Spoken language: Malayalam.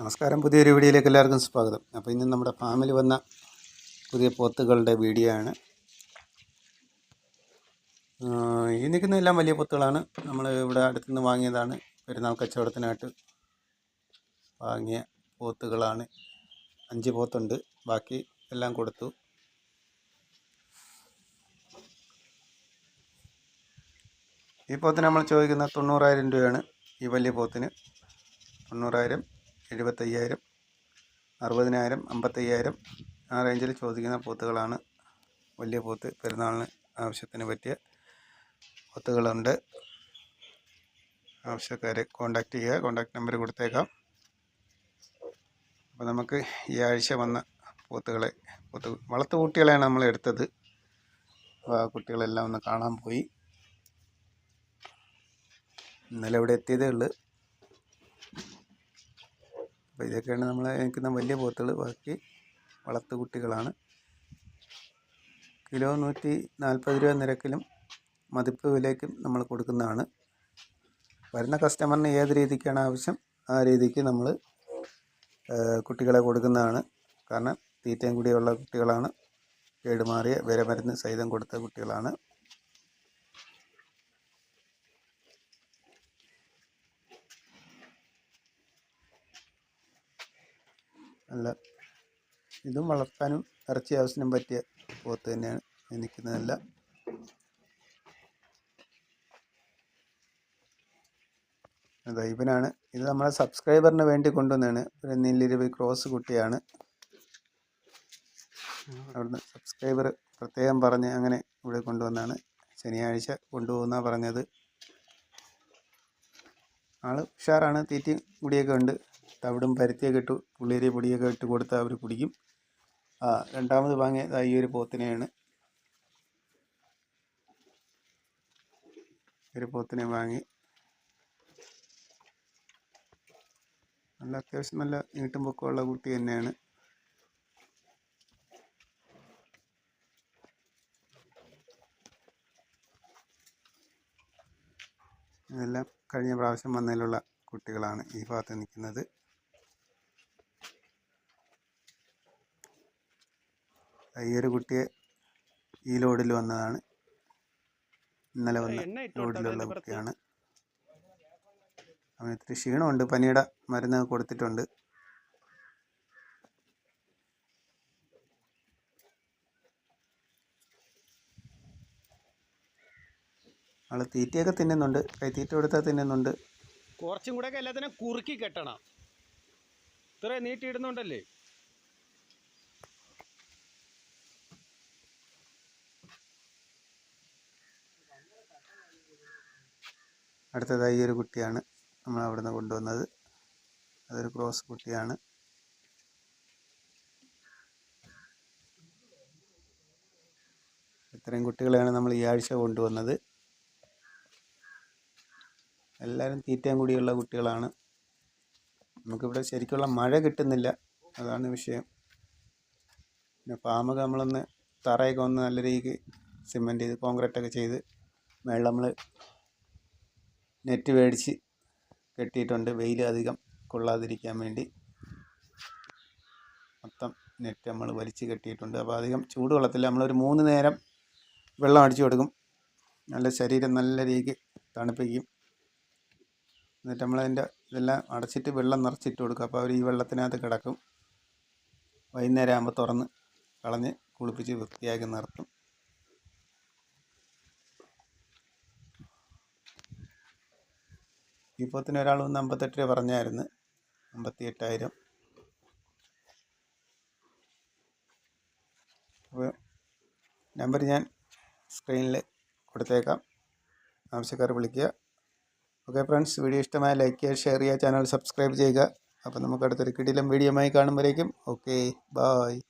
നമസ്കാരം. പുതിയൊരു വീഡിയോയിലേക്ക് എല്ലാവർക്കും സ്വാഗതം. അപ്പോൾ ഇന്ന് നമ്മുടെ ഫാമിൽ വന്ന പുതിയ പോത്തുകളുടെ വീഡിയോ ആണ്. ഈ നിൽക്കുന്ന എല്ലാം വലിയ പോത്തുകളാണ്. നമ്മൾ ഇവിടെ അടുത്തുനിന്ന് വാങ്ങിയതാണ്. പെരുന്നാൾ കച്ചവടത്തിനായിട്ട് വാങ്ങിയ പോത്തുകളാണ്. അഞ്ച് പോത്തുണ്ട്. ബാക്കി എല്ലാം കൊടുത്തു. ഈ പോത്തിന് നമ്മൾ ചോദിക്കുന്ന തൊണ്ണൂറായിരം രൂപയാണ്. ഈ വലിയ പോത്തിന് തൊണ്ണൂറായിരം. എഴുപത്തയ്യായിരം അറുപതിനായിരം അമ്പത്തയ്യായിരം ആ റേഞ്ചിൽ ചോദിക്കുന്ന പോത്തുകളാണ്. വലിയ പോത്ത് പെരുന്നാളിന് ആവശ്യത്തിന് പറ്റിയ പോത്തുകളുണ്ട്. ആവശ്യക്കാരെ കോണ്ടാക്ട് ചെയ്യുക. കോണ്ടാക്ട് നമ്പർ കൊടുത്തേക്കാം. അപ്പോൾ നമുക്ക് ഈ ആഴ്ച വന്ന പോത്തുകളെ പോത്ത് വളർത്തു കുട്ടികളെയാണ് നമ്മൾ എടുത്തത്. അപ്പോൾ ആ കുട്ടികളെല്ലാം ഒന്ന് കാണാൻ പോയി. ഇന്നലെ ഇവിടെ എത്തിയതേ ഉള്ളൂ. അപ്പോൾ ഇതൊക്കെയാണ് നമ്മൾ നിൽക്കുന്ന വലിയ പോത്തുകൾ ബാക്കി വളർത്തു കുട്ടികളാണ്. കിലോ നൂറ്റി നാൽപ്പത് രൂപ നിരക്കിലും മതിപ്പ് വിലയ്ക്കും നമ്മൾ കൊടുക്കുന്നതാണ്. വരുന്ന കസ്റ്റമറിന് ഏത് രീതിക്കാണ് ആവശ്യം ആ രീതിക്ക് നമ്മൾ കുട്ടികളെ കൊടുക്കുന്നതാണ്. കാരണം തീറ്റയും കൂടിയുള്ള കുട്ടികളാണ്. കേടുമാറിയ വിരമരുന്ന് സഹിതം കൊടുത്ത കുട്ടികളാണ്. നല്ല ഇതും വളർത്താനും ഇറച്ചി ആവശ്യത്തിനും പറ്റിയ പോത്ത് തന്നെയാണ്. എനിക്കുന്നതല്ല ദൈവനാണ് ഇവനാണ്. ഇത് നമ്മളെ സബ്സ്ക്രൈബറിന് വേണ്ടി കൊണ്ടുവന്നാണ് ഒരു നെല്ലിരുവി ക്രോസ് കുട്ടിയാണ്. അവിടുന്ന് സബ്സ്ക്രൈബർ പ്രത്യേകം പറഞ്ഞ് അങ്ങനെ ഇവിടെ കൊണ്ടുവന്നാണ് ശനിയാഴ്ച കൊണ്ടുപോകുന്ന പറഞ്ഞത്. ആൾ ഉഷാറാണ്. തീറ്റി കുടിയൊക്കെ ഉണ്ട്. തവിടും പരുത്തിയൊക്കെ ഇട്ട് പുള്ളിയരി പൊടിയൊക്കെ ഇട്ട് കൊടുത്താൽ അവർ കുടിക്കും. രണ്ടാമത് വാങ്ങിയത് ഈ ഒരു പോത്തിനെയാണ്. ഒരു പോത്തിനെ വാങ്ങി. നല്ല അത്യാവശ്യം നല്ല നീട്ടും പൊക്കമുള്ള കുട്ടി തന്നെയാണ്. ഇതെല്ലാം കഴിഞ്ഞ പ്രാവശ്യം വന്നതിലുള്ള കുട്ടികളാണ് ഈ ഭാഗത്ത് നിൽക്കുന്നത്. ഈ ഒരു കുട്ടിയെ ഈ ലോഡിൽ വന്നതാണ്. ഇന്നലെ വന്ന ലോഡിലുള്ള കുട്ടിയാണ്. അവന് ഇത്തിരി ക്ഷീണമുണ്ട്. പനിയുടെ മരുന്ന് കൊടുത്തിട്ടുണ്ട്. ആൾ തീറ്റയൊക്കെ തിന്നുന്നുണ്ട്. കൈത്തീറ്റ കൊടുത്താൽ തിന്നുന്നുണ്ട്. കുറച്ചും കൂടെ എല്ലാത്തിനും കുറുക്കി കെട്ടണം. ഇത്ര നീട്ടിയിടുന്നുണ്ടല്ലേ അടുത്തതായി ഒരു കുട്ടിയാണ് നമ്മൾ അവിടുന്ന് കൊണ്ടുവന്നത്. അതൊരു ക്രോസ് കുട്ടിയാണ്. ഇത്രയും കുട്ടികളെയാണ് നമ്മൾ ഈ ആഴ്ച കൊണ്ടുവന്നത്. എല്ലാവരും തീറ്റയും കൂടിയുള്ള കുട്ടികളാണ്. നമുക്കിവിടെ ശരിക്കുള്ള മഴ കിട്ടുന്നില്ല. അതാണ് വിഷയം. പിന്നെ ഫാമൊക്കെ നമ്മളൊന്ന് തറയൊക്കെ ഒന്ന് നല്ല രീതിക്ക് സിമെന്റ് ചെയ്ത് കോൺക്രീറ്റൊക്കെ ചെയ്ത് മേളിൽ നമ്മൾ നെറ്റ് മേടിച്ച് കെട്ടിയിട്ടുണ്ട്. വെയിൽ അധികം കൊള്ളാതിരിക്കാൻ വേണ്ടി. മൊത്തം നെറ്റ് നമ്മൾ വലിച്ച് കെട്ടിയിട്ടുണ്ട്. അപ്പോൾ അധികം ചൂട് കൊള്ളത്തില്ല. നമ്മളൊരു മൂന്ന് നേരം വെള്ളം അടിച്ചു കൊടുക്കും. നല്ല ശരീരം നല്ല രീതിക്ക് തണുപ്പിക്കും. എന്നിട്ട് നമ്മളതിന്റെ ഇതെല്ലാം അടച്ചിട്ട് വെള്ളം നിറച്ചിട്ട് കൊടുക്കും. അപ്പോൾ അവർ ഈ വെള്ളത്തിനകത്ത് കിടക്കും. വൈകുന്നേരം ആകുമ്പോൾ തുറന്ന് കളഞ്ഞ് കുളിപ്പിച്ച് വൃത്തിയാക്കി നിർത്തും. ഈ പോത്തിന് ഒരാൾ വന്ന് അമ്പത്തെട്ട് രൂപ പറഞ്ഞായിരുന്നു. അമ്പത്തി എട്ടായിരം അപ്പോൾ നമ്പർ ഞാൻ സ്ക്രീനിൽ കൊടുത്തേക്കാം. ആവശ്യക്കാർ വിളിക്കുക. ഓക്കെ ഫ്രണ്ട്സ് വീഡിയോ ഇഷ്ടമായ ലൈക്ക് ചെയ്യുക ഷെയർ ചെയ്യുക ചാനൽ സബ്സ്ക്രൈബ് ചെയ്യുക. അപ്പോൾ നമുക്ക് അടുത്തൊരു കിടിലം വീഡിയോമായി കാണുമ്പോഴേക്കും. Okay bye